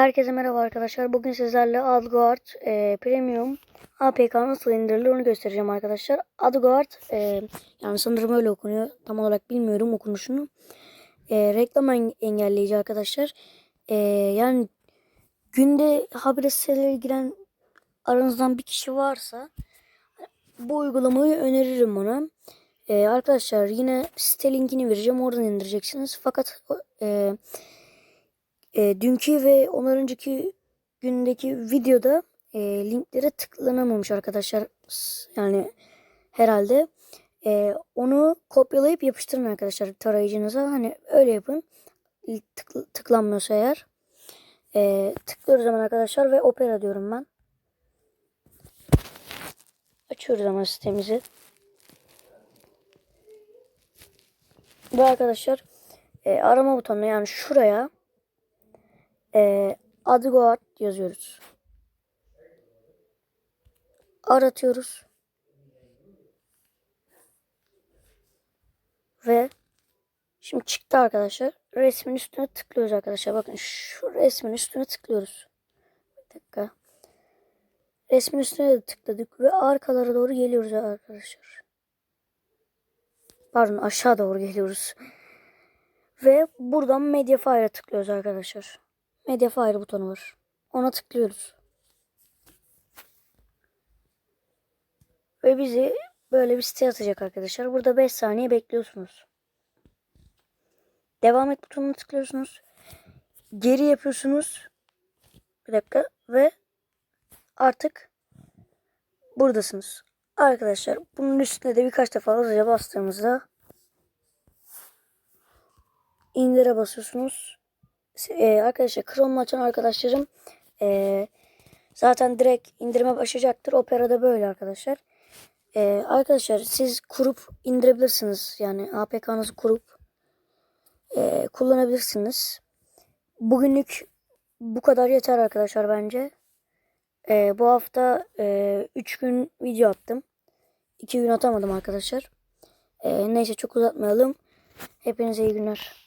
Herkese merhaba arkadaşlar. Bugün sizlerle AdGuard e, Premium APK nasıl indirilir onu göstereceğim arkadaşlar. AdGuard e, yani sanırım öyle okunuyor. Tam olarak bilmiyorum okunuşunu. E, reklam en- engelleyici arkadaşlar. E, yani günde haber sitelere giren aranızdan bir kişi varsa bu uygulamayı öneririm ona. E, arkadaşlar yine site linkini vereceğim. Oradan indireceksiniz. Fakat e, e, dünkü ve ondan önceki gündeki videoda e, linklere tıklanamamış arkadaşlar. Yani herhalde. E, onu kopyalayıp yapıştırın arkadaşlar tarayıcınıza. Hani öyle yapın. Tık, tıklanmıyorsa eğer. E, tıklıyoruz hemen arkadaşlar ve opera diyorum ben. Açıyoruz ama sitemizi. Ve arkadaşlar e, arama butonuna yani şuraya e, AdGuard yazıyoruz. Aratıyoruz. Ve şimdi çıktı arkadaşlar. Resmin üstüne tıklıyoruz arkadaşlar. Bakın şu resmin üstüne tıklıyoruz. Bir dakika. Resmin üstüne de tıkladık ve arkalara doğru geliyoruz arkadaşlar. Pardon aşağı doğru geliyoruz. Ve buradan Mediafire'a tıklıyoruz arkadaşlar. Mediafire butonu var. Ona tıklıyoruz. Ve bizi böyle bir site atacak arkadaşlar. Burada 5 saniye bekliyorsunuz. Devam et butonuna tıklıyorsunuz. Geri yapıyorsunuz. Bir dakika ve artık buradasınız. Arkadaşlar bunun üstüne de birkaç defa hızlıca bastığımızda indire basıyorsunuz. Ee, arkadaşlar Chrome açan arkadaşlarım ee, zaten direkt indirime başlayacaktır. Opera'da böyle arkadaşlar. Ee, arkadaşlar siz kurup indirebilirsiniz. Yani APK'nızı kurup ee, kullanabilirsiniz. Bugünlük bu kadar yeter arkadaşlar bence. Ee, bu hafta 3 gün video attım. 2 gün atamadım arkadaşlar. Ee, neyse çok uzatmayalım. Hepinize iyi günler.